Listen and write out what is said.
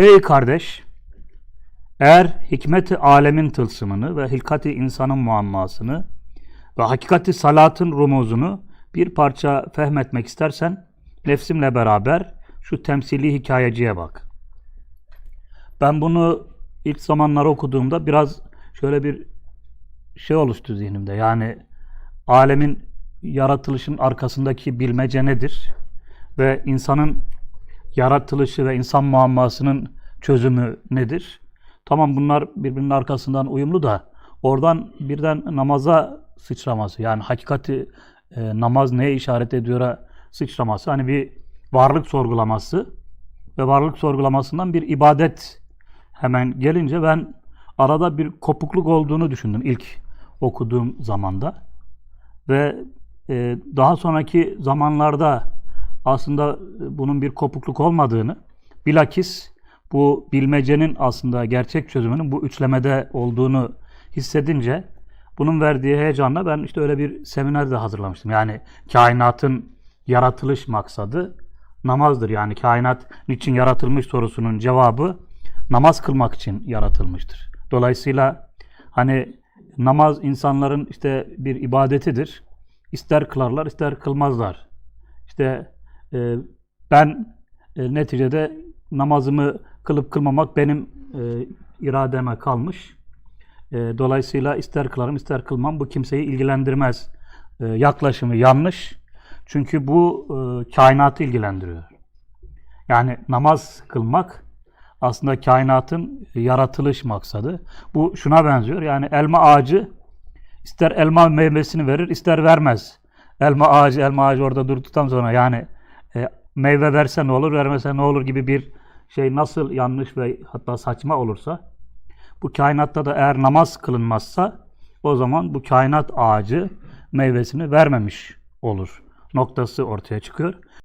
Ey kardeş! Eğer hikmeti alemin tılsımını ve hilkati insanın muammasını ve hakikati salatın rumuzunu bir parça fehmetmek istersen nefsimle beraber şu temsili hikayeciye bak. Ben bunu ilk zamanlar okuduğumda biraz şöyle bir şey oluştu zihnimde. Yani alemin yaratılışın arkasındaki bilmece nedir? Ve insanın yaratılışı ve insan muammasının çözümü nedir? Tamam bunlar birbirinin arkasından uyumlu da oradan birden namaza sıçraması yani hakikati e, namaz neye işaret ediyor'a sıçraması hani bir varlık sorgulaması ve varlık sorgulamasından bir ibadet hemen gelince ben arada bir kopukluk olduğunu düşündüm ilk okuduğum zamanda ve e, daha sonraki zamanlarda aslında e, bunun bir kopukluk olmadığını bilakis bu bilmecenin aslında gerçek çözümünün bu üçlemede olduğunu hissedince bunun verdiği heyecanla ben işte öyle bir seminer de hazırlamıştım. Yani kainatın yaratılış maksadı namazdır. Yani kainat niçin yaratılmış sorusunun cevabı namaz kılmak için yaratılmıştır. Dolayısıyla hani namaz insanların işte bir ibadetidir. İster kılarlar ister kılmazlar. İşte e, ben e, neticede namazımı kılıp kılmamak benim e, irademe kalmış. E, dolayısıyla ister kılarım ister kılmam bu kimseyi ilgilendirmez. E, yaklaşımı yanlış. Çünkü bu e, kainatı ilgilendiriyor. Yani namaz kılmak aslında kainatın yaratılış maksadı. Bu şuna benziyor. Yani elma ağacı ister elma meyvesini verir ister vermez. Elma ağacı elma ağacı orada durduktan sonra yani meyve verse ne olur vermese ne olur gibi bir şey nasıl yanlış ve hatta saçma olursa bu kainatta da eğer namaz kılınmazsa o zaman bu kainat ağacı meyvesini vermemiş olur noktası ortaya çıkıyor.